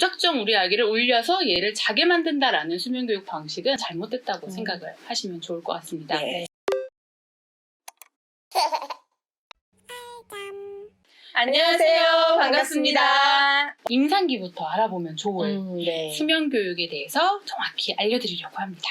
무작정 우리 아기를 울려서 얘를 자게 만든다라는 수면교육 방식은 잘못됐다고 음. 생각을 하시면 좋을 것 같습니다. 네. 안녕하세요. 반갑습니다. 임상기부터 알아보면 좋을 음, 네. 수면 교육에 대해서 정확히 알려드리려고 합니다.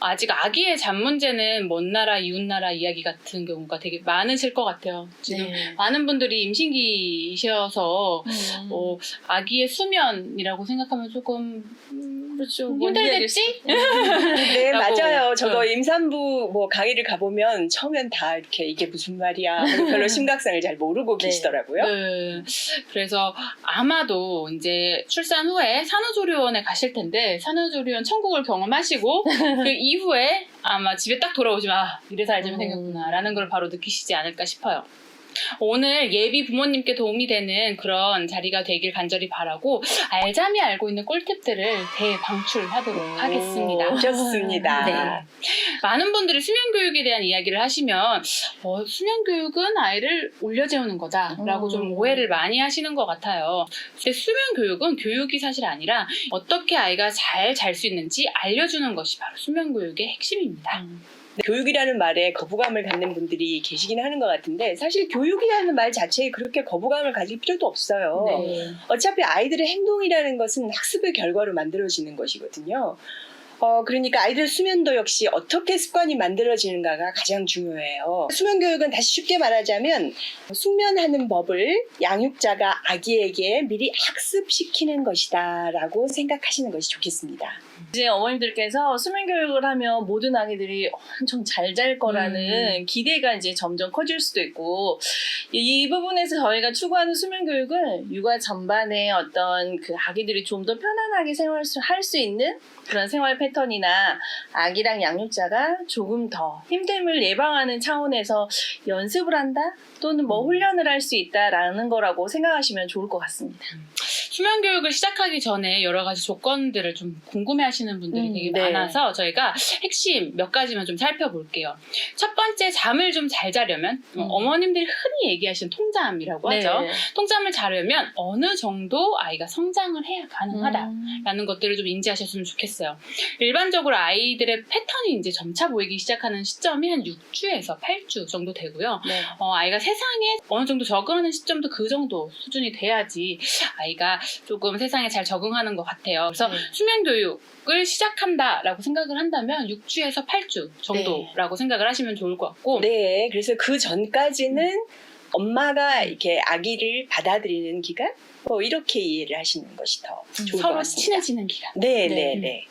아직 아기의 잠 문제는 먼 나라, 이웃 나라 이야기 같은 경우가 되게 많으실 것 같아요. 지금 네. 많은 분들이 임신기이셔서 음. 어, 아기의 수면이라고 생각하면 조금 음, 그렇죠. 힘들겠지? 네. 맞아요. 저도 응. 임산부 뭐 강의를 가보면 처음엔 다 이렇게 이게 무슨 말이야. 별로 심각성을 잘 모르고 네. 계시더라고요. 네. 그래서 아마도 이제 출산 후에 산후조리원에 가실 텐데 산후조리원 천국을 경험하시고 그 이 후에 아마 집에 딱 돌아오시면 아 이래서 알자면 음. 되겠구나라는 걸 바로 느끼시지 않을까 싶어요. 오늘 예비 부모님께 도움이 되는 그런 자리가 되길 간절히 바라고 알잠이 알고 있는 꿀팁들을 대방출하도록 하겠습니다. 오, 좋습니다. 네. 많은 분들이 수면 교육에 대한 이야기를 하시면 어, 수면 교육은 아이를 올려 재우는 거다라고 음. 좀 오해를 많이 하시는 것 같아요. 근데 수면 교육은 교육이 사실 아니라 어떻게 아이가 잘 잘 수 있는지 알려주는 것이 바로 수면 교육의 핵심입니다. 음. 네, 교육이라는 말에 거부감을 갖는 분들이 계시긴 하는 것 같은데 사실 교육이라는 말 자체에 그렇게 거부감을 가질 필요도 없어요. 네. 어차피 아이들의 행동이라는 것은 학습의 결과로 만들어지는 것이거든요. 어, 그러니까 아이들 수면도 역시 어떻게 습관이 만들어지는가가 가장 중요해요. 수면 교육은 다시 쉽게 말하자면 숙면하는 법을 양육자가 아기에게 미리 학습시키는 것이다라고 생각하시는 것이 좋겠습니다. 이제 어머님들께서 수면 교육을 하면 모든 아기들이 엄청 잘 잘 거라는 기대가 이제 점점 커질 수도 있고 이, 이 부분에서 저희가 추구하는 수면 교육은 육아 전반에 어떤 그 아기들이 좀 더 편안하게 생활 할 수 있는 그런 생활 패턴이나 아기랑 양육자가 조금 더 힘듦을 예방하는 차원에서 연습을 한다? 또는 뭐 훈련을 할 수 있다라는 거라고 생각하시면 좋을 것 같습니다. 수면 교육을 시작하기 전에 여러 가지 조건들을 좀 궁금해 하시는 분들이 음, 되게 네. 많아서 저희가 핵심 몇 가지만 좀 살펴볼게요. 첫 번째 잠을 좀 잘 자려면 음. 어, 어머님들이 흔히 얘기하시는 통잠이라고 하죠. 네. 통잠을 자려면 어느 정도 아이가 성장을 해야 가능하다. 음. 라는 것들을 좀 인지하셨으면 좋겠어요. 일반적으로 아이들의 패턴이 이제 점차 보이기 시작하는 시점이 한 6주에서 8주 정도 되고요. 네. 어, 아이가 세상에 어느 정도 적응하는 시점도 그 정도 수준이 돼야지 아이가 조금 세상에 잘 적응하는 것 같아요. 그래서 네. 수면 교육 을 시작한다라고 생각을 한다면 6주에서 8주 정도라고 생각을 하시면 좋을 것 같고 네, 그래서 그 전까지는 엄마가 이렇게 아기를 받아들이는 기간? 뭐 이렇게 이해를 하시는 것이 더 좋을 것 서로 같습니다. 친해지는 기간. 네, 네. 네, 네.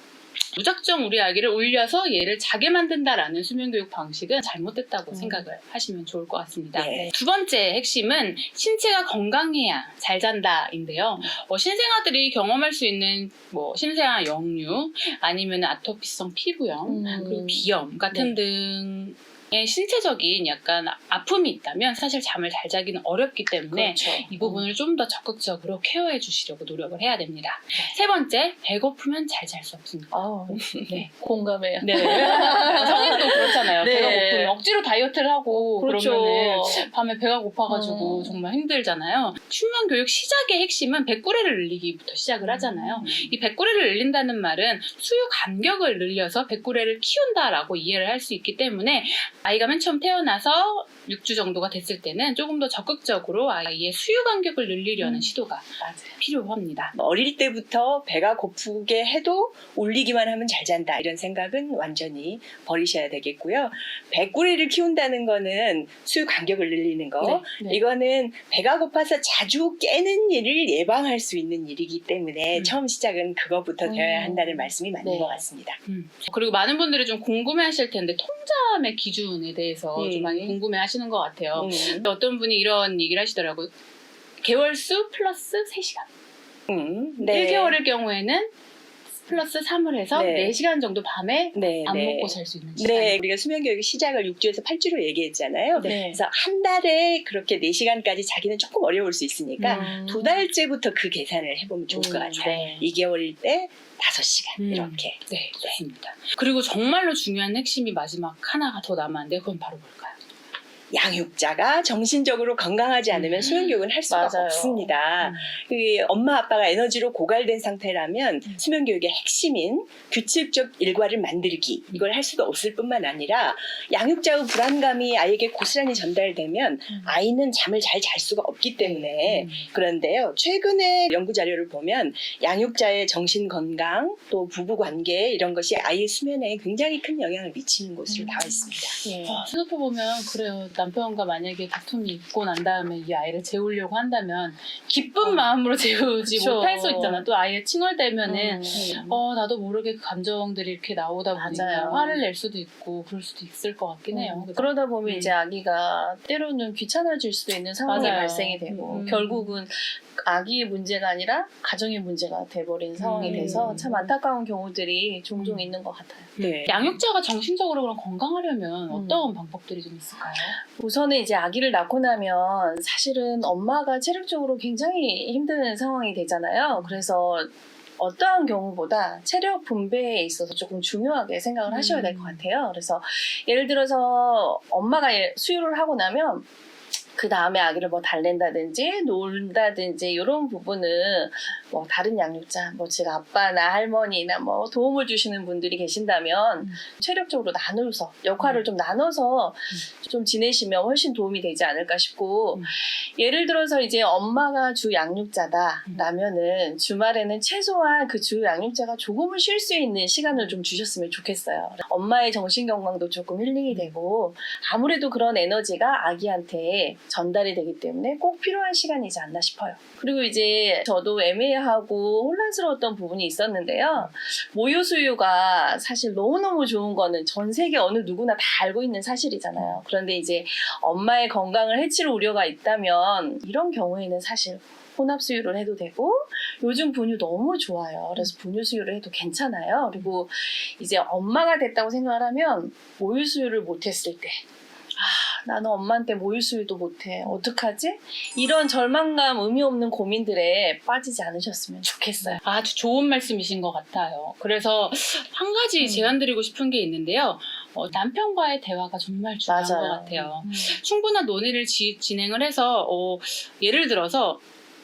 무작정 우리 아기를 울려서 얘를 자게 만든다라는 수면 교육 방식은 잘못됐다고 음. 생각을 하시면 좋을 것 같습니다. 네. 두 번째 핵심은 신체가 건강해야 잘 잔다인데요. 어, 신생아들이 경험할 수 있는 뭐 신생아 역류 아니면 아토피성 피부염 음. 그리고 비염 같은 등의 신체적인 약간 아픔이 있다면 사실 잠을 잘 자기는 어렵기 때문에 그렇죠. 이 부분을 좀 더 적극적으로 케어해 주시려고 노력을 해야 됩니다. 세 번째, 배고프면 잘 잘 수 없습니다. 아, 네. 공감해요. 네. 성인도 그렇잖아요. 네. 배가 고프면 억지로 다이어트를 하고 그 그렇죠. 러면은 밤에 배가 고파가지고 음. 정말 힘들잖아요. 수면 교육 시작의 핵심은 배꾸레를 늘리기부터 시작을 하잖아요. 음. 이 배꾸레를 늘린다는 말은 수유 간격을 늘려서 배꾸레를 키운다라고 이해를 할 수 있기 때문에 아이가 맨 처음 태어나서 6주 정도가 됐을 때는 조금 더 적극적으로 아이의 수유 간격을 늘리려는 음. 시도가. 필요합니다. 어릴 때부터 배가 고프게 해도 울리기만 하면 잘 잔다 이런 생각은 완전히 버리셔야 되겠고요. 배꾸리를 키운다는 거는 수유 간격을 늘리는 거. 네. 이거는 배가 고파서 자주 깨는 일을 예방할 수 있는 일이기 때문에 음. 처음 시작은 그거부터 되어야 음. 한다는 말씀이 맞는 네. 것 같습니다. 음. 그리고 많은 분들이 좀 궁금해하실 텐데 통잠의 기준 에 대해서 음. 좀 많이 궁금해 하시는 것 같아요. 음. 어떤 분이 이런 얘기를 하시더라고요. 개월수 플러스 3시간. 음, 네. 1개월일 경우에는 플러스 3을 해서 네. 4시간 정도 밤에 네, 안 네. 먹고 잘 수 있는 시간. 네, 우리가 수면 교육 시작을 6주에서 8주로 얘기했잖아요. 네. 그래서 한 달에 그렇게 4시간까지 자기는 조금 어려울 수 있으니까 음. 두 달째부터 그 계산을 해보면 좋을 것 음, 같아요. 네. 2개월일 때 5시간 음. 이렇게. 네, 좋습니다. 그리고 정말로 중요한 핵심이 마지막 하나가 더 남았는데 그건 바로 뭘까요? 양육자가 정신적으로 건강하지 않으면 음. 수면 교육은 할 수가 맞아요. 없습니다. 음. 그 엄마 아빠가 에너지로 고갈된 상태라면 음. 수면 교육의 핵심인 규칙적 일과를 만들기 이걸 할 수가 없을 뿐만 아니라 양육자의 불안감이 아이에게 고스란히 전달되면 음. 아이는 잠을 잘 잘 수가 없기 때문에 음. 그런데요 최근에 연구 자료를 보면 양육자의 정신 건강 또 부부 관계 이런 것이 아이의 수면에 굉장히 큰 영향을 미치는 것으로 음. 나와 있습니다. 예. 아, 생각해보면 그래요. 남편과 만약에 다툼이 있고 난 다음에 이 아이를 재우려고 한다면 기쁜 어. 마음으로 재우지 그쵸. 못할 수 있잖아. 또 아이가 칭얼대면은 음. 어 나도 모르게 그 감정들이 이렇게 나오다 보니까 맞아요. 화를 낼 수도 있고 그럴 수도 있을 것 같긴 해요. 음, 그러다 보면 음. 이제 아기가 때로는 귀찮아질 수도 있는 상황이 맞아요. 발생이 되고 음. 결국은 아기의 문제가 아니라 가정의 문제가 돼버린 상황이 음. 돼서 참 안타까운 경우들이 종종 음. 있는 것 같아요. 네. 양육자가 정신적으로 그럼 건강하려면 음. 어떤 방법들이 좀 있을까요? 우선은 이제 아기를 낳고 나면 사실은 엄마가 체력적으로 굉장히 힘든 상황이 되잖아요. 그래서 어떠한 경우보다 체력 분배에 있어서 조금 중요하게 생각을 하셔야 될것 음. 같아요. 그래서 예를 들어서 엄마가 예- 수유를 하고 나면 그 다음에 아기를 뭐 달랜다든지 놀다든지 이런 부분은 뭐 다른 양육자, 뭐 제가 아빠나 할머니나 뭐 도움을 주시는 분들이 계신다면 음. 체력적으로 나눠서 역할을 음. 좀 나눠서 좀 지내시면 훨씬 도움이 되지 않을까 싶고 음. 예를 들어서 이제 엄마가 주 양육자다라면은 주말에는 최소한 그 주 양육자가 조금은 쉴 수 있는 시간을 좀 주셨으면 좋겠어요. 엄마의 정신 건강도 조금 힐링이 되고 아무래도 그런 에너지가 아기한테 전달이 되기 때문에 꼭 필요한 시간이지 않나 싶어요. 그리고 이제 저도 애매하고 혼란스러웠던 부분이 있었는데요. 모유 수유가 사실 너무너무 좋은 거는 전 세계 어느 누구나 다 알고 있는 사실이잖아요. 그런데 이제 엄마의 건강을 해칠 우려가 있다면 이런 경우에는 사실 혼합 수유를 해도 되고 요즘 분유 너무 좋아요. 그래서 분유 수유를 해도 괜찮아요. 그리고 이제 엄마가 됐다고 생각을 하면 모유 수유를 못했을 때 아, 나는 엄마한테 모유 수유도 못해. 어떡하지? 이런 절망감, 의미 없는 고민들에 빠지지 않으셨으면 좋겠어요. 아주 좋은 말씀이신 것 같아요. 그래서 한 가지 음. 제안 드리고 싶은 게 있는데요. 어, 남편과의 대화가 정말 중요한 맞아요. 것 같아요. 음. 충분한 논의를 지- 진행을 해서 어, 예를 들어서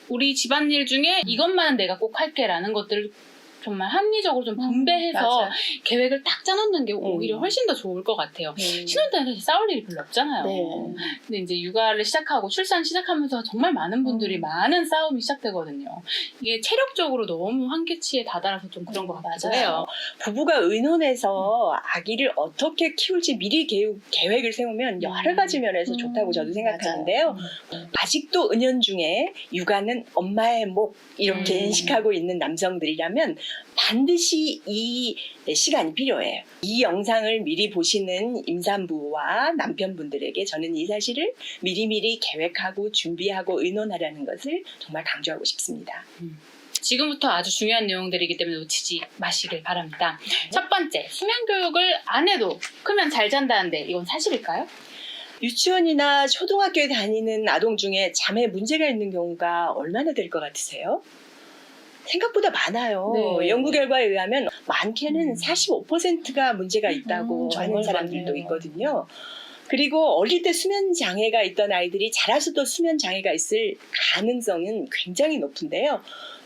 우리 집안일 중에 이것만 내가 꼭 할게라는 것들을 정말 합리적으로 좀 분배해서 음, 맞아요. 계획을 딱 짜놓는 게 오히려 음. 훨씬 더 좋을 것 같아요. 네. 신혼 때는 사실 싸울 일이 별로 없잖아요. 네. 근데 이제 육아를 시작하고 출산 시작하면서 정말 많은 분들이 음. 많은 싸움이 시작되거든요. 이게 체력적으로 너무 한계치에 다다라서 좀 그런 것 같기도 맞아요. 해요. 부부가 의논해서 아기를 어떻게 키울지 미리 계획, 계획을 세우면 여러 가지 면에서 음, 좋다고 저도. 생각하는데요. 아직도 은연중에 육아는 엄마의 목 이렇게 음. 인식하고 있는 남성들이라면 반드시 이 시간이 필요해요. 이 영상을 미리 보시는 임산부와 남편분들에게 저는 이 사실을 미리미리 계획하고 준비하고 의논하라는 것을 정말 강조하고 싶습니다. 지금부터 아주 중요한 내용들이기 때문에 놓치지 마시길 바랍니다. 첫 번째, 수면 교육을 안 해도 크면 잘 잔다는데 이건 사실일까요? 유치원이나 초등학교에 다니는 아동 중에 잠에 문제가 있는 경우가 얼마나 될 것 같으세요? 생각보다 많아요. 네. 연구 결과에 의하면 많게는 음. 45%가 문제가 있다고 음, 하는 정말 사람들도 많네요. 있거든요. 그리고 어릴 때 수면 장애가 있던 아이들이 자라서도 수면 장애가 있을 가능성은 굉장히 높은데요.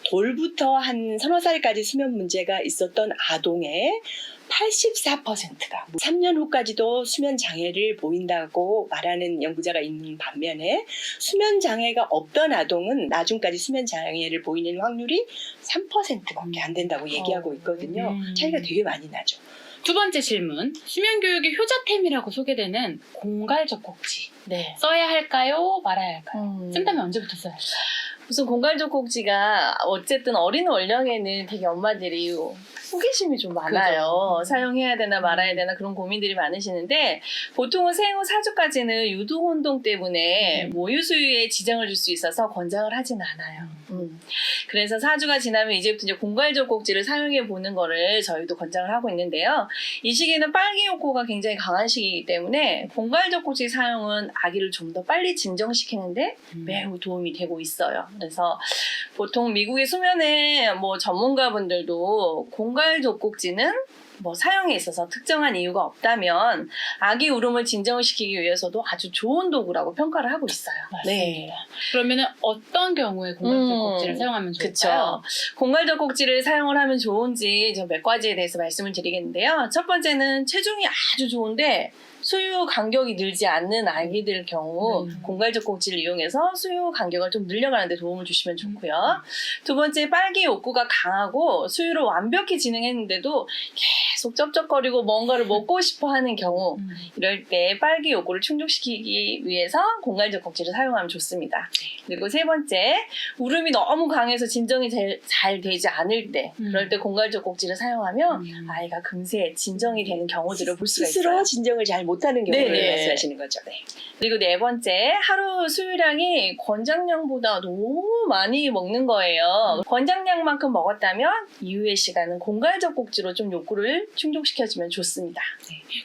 돌부터 한 서너 살까지 수면 문제가 있었던 아동의 84%가 3년 후까지도 수면 장애를 보인다고 말하는 연구자가 있는 반면에 수면 장애가 없던 아동은 나중까지 수면 장애를 보이는 확률이 3%밖에 안 된다고 얘기하고 있거든요. 음. 차이가 되게 많이 나죠. 두 번째 질문, 수면 교육의 효자템이라고 소개되는 공갈적 꼭지 네. 써야 할까요? 말아야 할까요? 음. 쓴다면 언제부터 써야 할까요? 무슨 공갈적 꼭지가 어쨌든 어린 연령에는 되게 엄마들이 호기심이 좀 많아요. 그죠. 사용해야 되나 말아야 되나 그런 고민들이 많으시는데 보통은 생후 4주까지는 유두 혼동 때문에 음. 모유 수유에 지장을 줄 수 있어서 권장을 하진 않아요. 음. 그래서 4주가 지나면 이제부터 이제 공갈적 꼭지를 사용해 보는 거를 저희도 권장을 하고 있는데요. 이 시기는 욕구가 굉장히 강한 시기이기 때문에 공갈적 꼭지 사용은 아기를 좀 더 빨리 진정시키는데 매우 도움이 되고 있어요. 그래서 보통 미국의 수면의 뭐 전문가분들도 공갈 젖꼭지는 뭐 사용에 있어서 특정한 이유가 없다면 아기 울음을 진정을 시키기 위해서도 아주 좋은 도구라고 평가를 하고 있어요. 네. 그러면은 어떤 경우에 공갈적 음, 꼭지를 사용하면 좋을까요? 그쵸. 공갈적 꼭지를 사용을 하면 좋은지 저몇 가지에 대해서 말씀을 드리겠는데요. 첫 번째는 체중이 아주 좋은데 수유 간격이 늘지 않는 아기들 경우 음. 공갈적 꼭지를 이용해서 수유 간격을 좀 늘려가는 데 도움을 주시면 좋고요. 음. 두 번째 빨기 욕구가 강하고 수유를 완벽히 진행했는데도 계속 쩝쩝거리고 뭔가를 먹고 싶어 하는 경우 음. 이럴 때 빨기 욕구를 충족시키기 위해서 공갈적 꼭지를 사용하면 좋습니다. 그리고 세 번째, 울음이 너무 강해서 진정이 잘, 잘 되지 않을 때, 음. 그럴 때 공갈적 꼭지를 사용하면 음. 아이가 금세 진정이 되는 경우들을 볼 수가 스스로 있어요. 진정을 잘못 하는 경우를 네네. 말씀하시는 거죠. 네. 그리고 네 번째, 하루 수유량이 권장량보다 너무 많이 먹는 거예요. 권장량만큼 먹었다면 이후의 시간은 공갈적 꼭지로 좀 욕구를 충족시켜주면 좋습니다.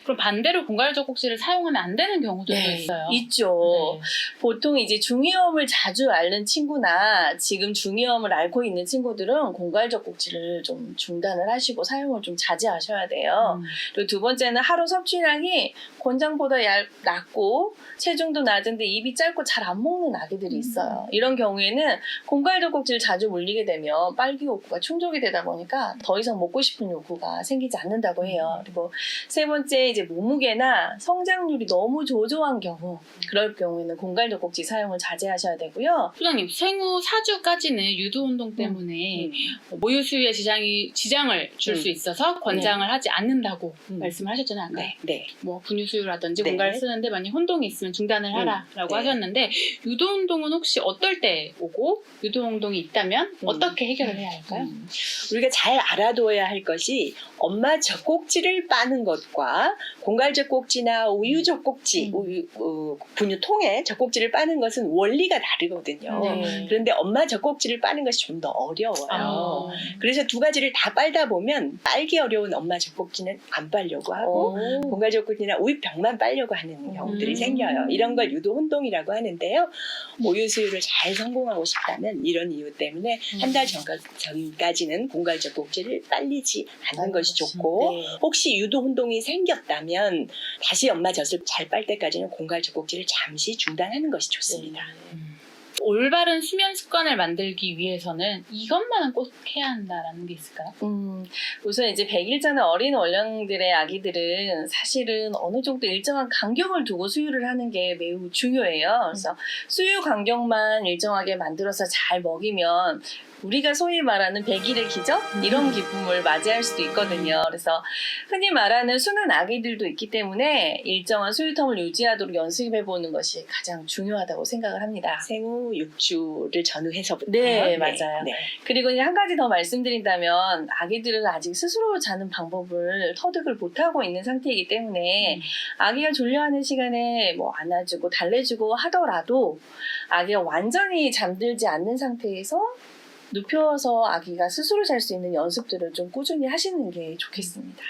그럼 반대로 공갈적 꼭지를 사용하면 안 되는 경우도 있어요. 네, 있죠. 네. 보통 이제 중이염을 자주 앓는 친구나 지금 중이염을 앓고 있는 친구들은 공갈적 꼭지를 좀 중단을 하시고 사용을 좀 자제하셔야 돼요. 음. 그리고 두 번째는 하루 섭취량이 권장보다 얇, 낮고 체중도 낮은데 입이 짧고 잘 안 먹는 아기들이 음. 있어요. 이런 경우에는 공갈적 꼭지를 자주 물리게 되면 빨기 욕구가 충족이 되다 보니까 더 이상 먹고 싶은 욕구가 생기지 않는다고 해요. 그리고 세 번째 이제 몸무게나 성장률이 너무 조조한 경우 그럴 경우에는 공갈적 꼭지 사용을 자제하셔야 되고요. 소장님 생후 4주까지는 유도 운동 때문에 음. 모유 수유에 지장이 지장을 줄수 음. 있어서 권장을 하지 않는다고 음. 말씀을 하셨잖아요. 아까. 네. 네. 뭐 분유 수유라든지 네. 공갈을 쓰는데 만약 혼동이 있으면 중단을 하라라고 네. 하셨는데 유도 운동은 혹시 어떨 때 오고 유도 운동이 있다면 음. 어떻게 해결을 해야 할까요? 음. 우리가 잘 알아둬야 할 것이 엄마 젖꼭지를 빠는 것과 공갈적 꼭지나 우유 젖꼭지, 음. 우유 어, 분유통에 젖꼭지를 빠는 것은 원리가 다르거든요. 네. 그런데 엄마 젖꼭지를 빠는 것이 좀 더 어려워요. 아. 그래서 두 가지를 다 빨다 보면 빨기 어려운 엄마 젖꼭지는 안 빨려고 하고 오. 공갈 젖꼭지나 우유 병만 빨려고 하는 경우들이 음. 생겨요. 이런 걸 유도 혼동이라고 하는데요. 모유 수유를 잘 성공하고 싶다면 이런 이유 때문에 음. 한달 전까지는 공갈 젖꼭지를 빨리지 않는 것이 좋고 네. 혹시 유도 혼동이 생겼다면 다시 엄마 젖을 잘 빨 때까지는 공갈 젖꼭지를 잠시 중단하는 것이 좋습니다. 음. 올바른 수면 습관을 만들기 위해서는 이것만은 꼭 해야 한다라는 게 있을까요? 음, 우선 이제 100일 자는 어린 원령들의 아기들은 사실은 어느 정도 일정한 간격을 두고 수유를 하는 게 매우 중요해요. 그래서 수유 간격만 일정하게 만들어서 잘 먹이면 우리가 소위 말하는 100일의 기적? 이런 기쁨을 맞이할 수도 있거든요. 그래서 흔히 말하는 수는 아기들도 있기 때문에 일정한 수유텀을 유지하도록 연습해보는 것이 가장 중요하다고 생각을 합니다. 생후 6주를 전후해서부터 네, 맞아요. 네. 그리고 이제 한 가지 더 말씀드린다면 아기들은 아직 스스로 자는 방법을 터득을 못하고 있는 상태이기 때문에 음. 아기가 졸려하는 시간에 뭐 안아주고 달래주고 하더라도 아기가 완전히 잠들지 않는 상태에서 눕혀서 아기가 스스로 잘 수 있는 연습들을 좀 꾸준히 하시는 게 좋겠습니다.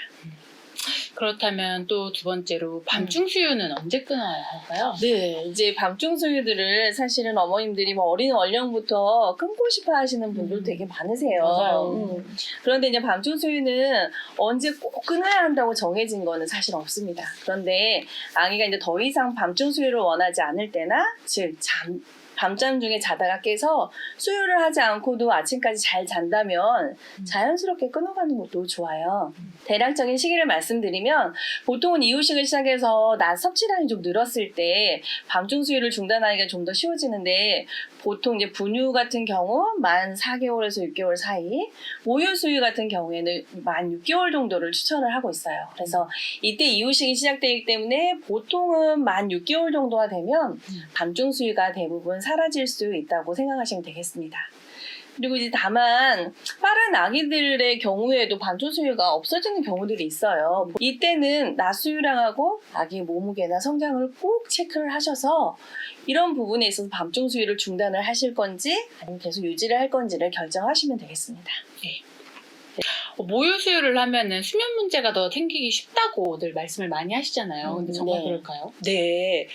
그렇다면 또 두 번째로 밤중 수유는 언제 끊어야 할까요? 네, 이제 밤중 수유들을 사실은 어머님들이 뭐 어린 원령부터 끊고 싶어 하시는 분들 음. 되게 많으세요. 맞아요. 음. 그런데 이제 밤중 수유는 언제 꼭 끊어야 한다고 정해진 거는 사실 없습니다. 그런데 아기가 이제 더 이상 밤중 수유를 원하지 않을 때나, 즉, 잠, 밤잠 중에 자다가 깨서 수유를 하지 않고도 아침까지 잘 잔다면 음. 자연스럽게 끊어가는 것도 좋아요. 대략적인 시기를 말씀드리면 보통은 이유식을 시작해서 낮 섭취량이 좀 늘었을 때 밤중 수유를 중단하기가 좀 더 쉬워지는데 보통 이제 분유 같은 경우 만 4개월에서 6개월 사이, 모유 수유 같은 경우에는 만 6개월 정도를 추천을 하고 있어요. 그래서 이때 이유식이 시작되기 때문에 보통은 만 6개월 정도가 되면 밤중 수유가 대부분 사라질 수 있다고 생각하시면 되겠습니다. 그리고 이제 다만 빠른 아기들의 경우에도 밤중 수유가 없어지는 경우들이 있어요. 이때는 낮 수유량하고 아기의 몸무게나 성장을 꼭 체크를 하셔서 이런 부분에 있어서 밤중 수유를 중단을 하실 건지 아니면 계속 유지를 할 건지를 결정하시면 되겠습니다. 모유 수유를 하면은 수면 문제가 더 생기기 쉽다고 늘 말씀을 많이 하시잖아요. 근데 음, 정말 네. 그럴까요? 네.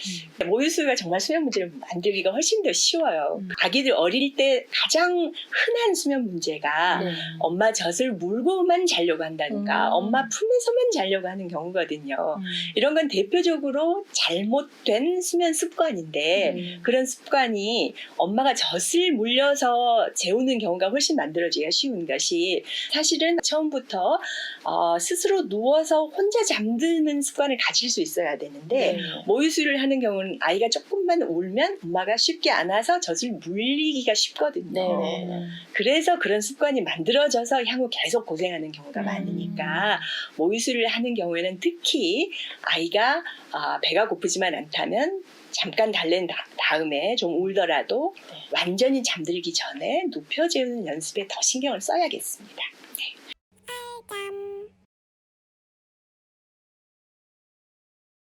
모유수유가 정말 수면 문제를 만들기가 훨씬 더 쉬워요. 음. 아기들 어릴 때 가장 흔한 수면 문제가 네. 엄마 젖을 물고만 자려고 한다든가 음. 엄마 품에서만 자려고 하는 경우거든요. 이런 건 대표적으로 잘못된 수면 습관인데 음. 그런 습관이 엄마가 젖을 물려서 재우는 경우가 훨씬 만들어지기가 쉬운 것이 사실은 처음부터 어, 스스로 누워서 혼자 잠드는 습관을 가질 수 있어야 되는데 네. 모유수유를 하는 경우는 아이가 조금만 울면 엄마가 쉽게 안아서 젖을 물리기가 쉽거든요. 네. 네. 그래서 그런 습관이 만들어져서 향후 계속 고생하는 경우가 음. 많으니까 모유수유를 하는 경우에는 특히 아이가 아, 배가 고프지만 않다면 잠깐 달랜 다- 다음에 좀 울더라도 네. 완전히 잠들기 전에 눕혀 재우는 연습에 더 신경을 써야겠습니다.